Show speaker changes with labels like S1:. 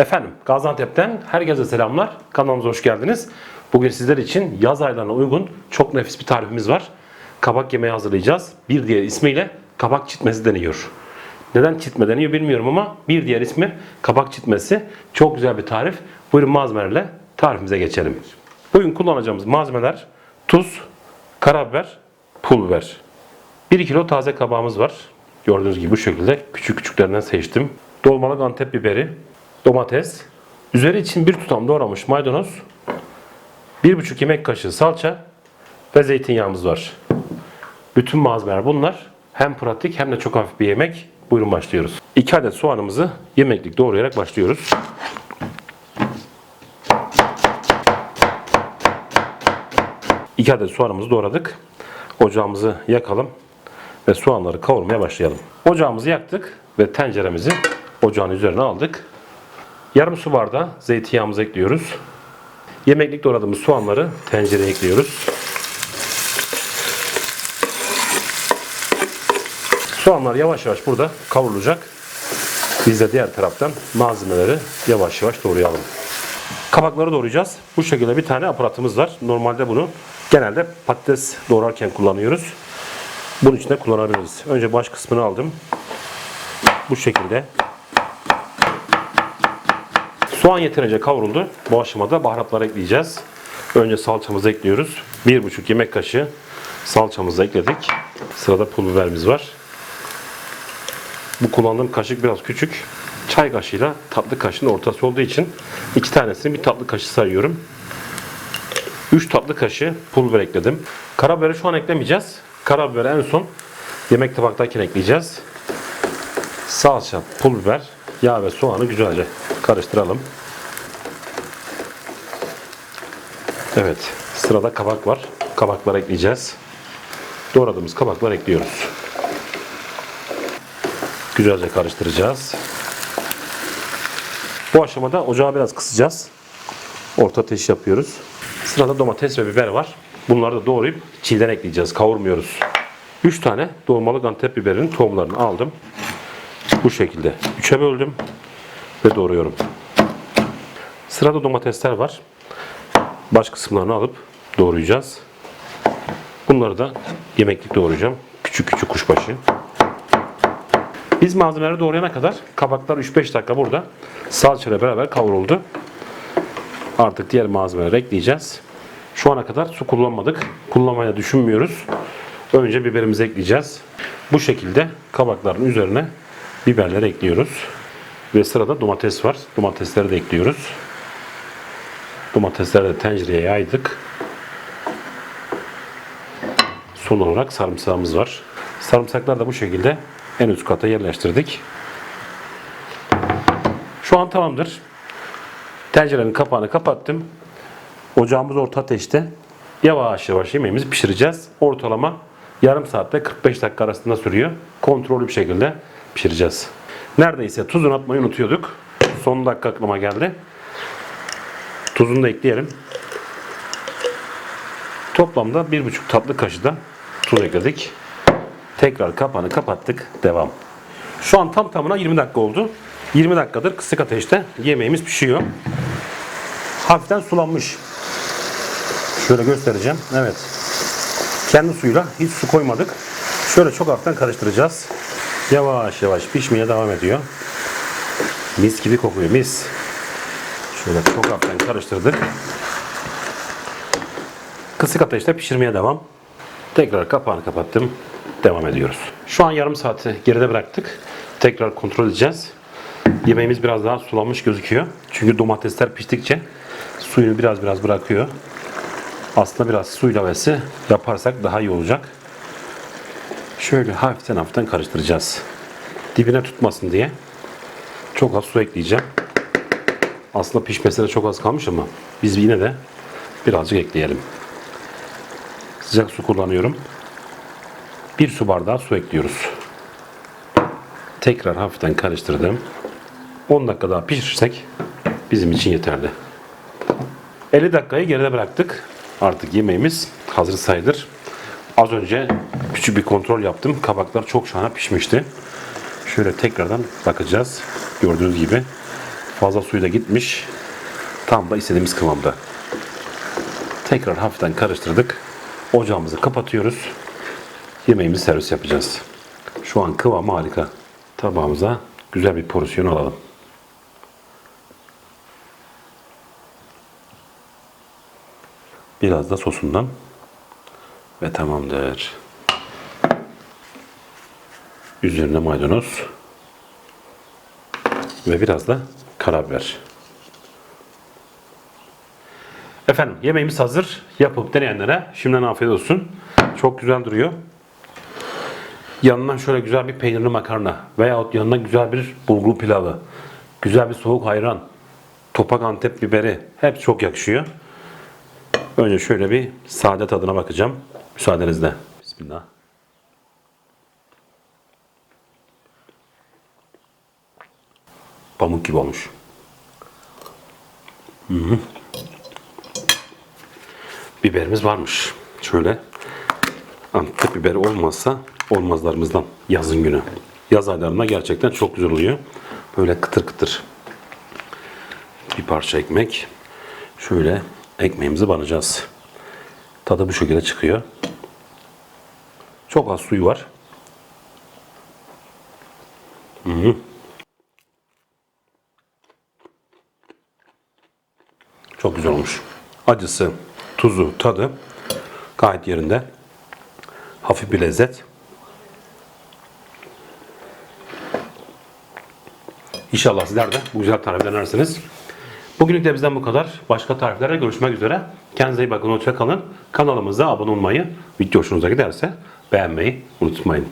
S1: Efendim Gaziantep'ten herkese selamlar. Kanalımıza hoş geldiniz. Bugün sizler için yaz aylarına uygun çok nefis bir tarifimiz var. Kabak yemeği hazırlayacağız. Bir diğer ismiyle kabak çitmesi deniyor. Neden çitme deniyor bilmiyorum ama bir diğer ismi kabak çitmesi. Çok güzel bir tarif. Buyurun malzemelerle tarifimize geçelim. Bugün kullanacağımız malzemeler tuz, karabiber, pul biber. 1 kilo taze kabağımız var. Gördüğünüz gibi bu şekilde küçük küçüklerinden seçtim. Dolmalık antep biberi, domates, üzeri için bir tutam doğramış maydanoz, 1,5 yemek kaşığı salça ve zeytinyağımız var. Bütün malzemeler bunlar. Hem pratik hem de çok hafif bir yemek. Buyurun başlıyoruz. 2 adet soğanımızı yemeklik doğrayarak başlıyoruz. İki adet soğanımızı doğradık. Ocağımızı yakalım ve soğanları kavurmaya başlayalım. Ocağımızı yaktık ve tenceremizi ocağın üzerine aldık. Yarım su bardağı zeytinyağımızı ekliyoruz. Yemeklik doğradığımız soğanları tencereye ekliyoruz. Soğanlar yavaş yavaş burada kavrulacak. Biz de diğer taraftan malzemeleri yavaş yavaş doğrayalım. Kabakları doğrayacağız. Bu şekilde bir tane aparatımız var. Normalde bunu genelde patates doğrarken kullanıyoruz. Bunun için de kullanabiliriz. Önce baş kısmını aldım. Bu şekilde. Soğan yeterince kavruldu. Bu aşamada baharatları ekleyeceğiz. Önce salçamızı ekliyoruz. 1,5 yemek kaşığı salçamızı ekledik. Sırada pul biberimiz var. Bu kullandığım kaşık biraz küçük. Çay kaşığıyla tatlı kaşığın ortası olduğu için iki tanesini bir tatlı kaşığı sayıyorum. 3 tatlı kaşığı pul biber ekledim. Karabiberi şu an eklemeyeceğiz. Karabiberi en son yemek tabaktayken ekleyeceğiz. Salça, pul biber, yağ ve soğanı güzelce karıştıralım. Evet, sırada kabak var. Kabakları ekleyeceğiz. Doğradığımız kabakları ekliyoruz. Güzelce karıştıracağız. Bu aşamada ocağı biraz kısacağız. Orta ateş yapıyoruz. Sırada domates ve biber var. Bunları da doğrayıp çiğden ekleyeceğiz. Kavurmuyoruz. 3 tane dolmalık antep biberinin tohumlarını aldım. Bu şekilde 3'e böldüm ve doğruyorum. Sırada domatesler var. Baş kısımlarını alıp doğrayacağız. Bunları da yemeklik doğrayacağım. Küçük küçük kuşbaşı. Biz malzemeleri doğrayana kadar kabaklar 3-5 dakika burada salçayla beraber kavruldu. Artık diğer malzemeleri ekleyeceğiz. Şu ana kadar su kullanmadık. Kullanmaya düşünmüyoruz. Önce biberimizi ekleyeceğiz. Bu şekilde kabakların üzerine biberleri ekliyoruz. Ve sırada domates var. Domatesleri de ekliyoruz. Domatesleri de tencereye yaydık. Son olarak sarımsağımız var. Sarımsaklar da bu şekilde en üst kata yerleştirdik. Şu an tamamdır. Tencerenin kapağını kapattım. Ocağımız orta ateşte. Yavaş yavaş yemeğimizi pişireceğiz. Ortalama yarım saatte 45 dakika arasında sürüyor. Kontrollü bir şekilde pişireceğiz. Neredeyse tuzunu atmayı unutuyorduk. Son dakika aklıma geldi. Tuzunu da ekleyelim. Toplamda 1,5 tatlı kaşığı da tuz ekledik. Tekrar kapağını kapattık. Devam. Şu an tam tamına 20 dakika oldu. 20 dakikadır kısık ateşte yemeğimiz pişiyor. Hafiften sulanmış. Şöyle göstereceğim. Evet. Kendi suyuyla hiç su koymadık. Şöyle çok hafiften karıştıracağız. Yavaş yavaş pişmeye devam ediyor. Mis gibi kokuyor mis. Şöyle çok hafiften karıştırdık. Kısık ateşte pişirmeye devam. Tekrar kapağını kapattım. Devam ediyoruz. Şu an yarım saati geride bıraktık. Tekrar kontrol edeceğiz. Yemeğimiz biraz daha sulanmış gözüküyor. Çünkü domatesler piştikçe suyunu biraz biraz bırakıyor. Aslında biraz su ilavesi yaparsak daha iyi olacak. Şöyle hafiften hafiften karıştıracağız. Dibine tutmasın diye çok az su ekleyeceğim. Aslında pişmesine çok az kalmış ama biz yine de birazcık ekleyelim. Sıcak su kullanıyorum. Bir su bardağı su ekliyoruz. Tekrar hafiften karıştırdım. 10 dakika daha pişirsek bizim için yeterli. 50 dakikayı geride bıraktık. Artık yemeğimiz hazır sayılır. Az önce küçük bir kontrol yaptım. Kabaklar çok şahane pişmişti. Şöyle tekrardan bakacağız. Gördüğünüz gibi Fazla suyu da gitmiş. Tam da istediğimiz kıvamda. Tekrar hafiften karıştırdık. Ocağımızı kapatıyoruz. Yemeğimizi servis yapacağız. Şu an kıvamı harika. Tabağımıza güzel bir porsiyon alalım. Biraz da sosundan ve tamamdır. Üzerine maydanoz ve biraz da karabiber. Efendim yemeğimiz hazır. Yapıp deneyenlere şimdiden afiyet olsun. Çok güzel duruyor. Yanına şöyle güzel bir peynirli makarna veyahut yanına güzel bir bulgur pilavı, güzel bir soğuk ayran, topak antep biberi hep çok yakışıyor. Önce şöyle bir sade tadına bakacağım. Müsaadenizle. Bismillah. Pamuk gibi olmuş. Hı hı. Biberimiz varmış. Şöyle. Antep biberi olmazsa olmazlarımızdan yazın günü. Yaz aylarında gerçekten çok güzel oluyor. Böyle kıtır kıtır. Bir parça ekmek. Şöyle ekmeğimizi banacağız. Tadı bu şekilde çıkıyor. Çok az suyu var. Hı hı. Çok güzel olmuş. Acısı, tuzu, tadı gayet yerinde. Hafif bir lezzet. İnşallah sizler de bu güzel tarifi denersiniz. Bugünlük de bizden bu kadar. Başka tariflerde görüşmek üzere. Kendinize iyi bakın, hoşça kalın. Kanalımıza abone olmayı, video hoşunuza giderse beğenmeyi unutmayın.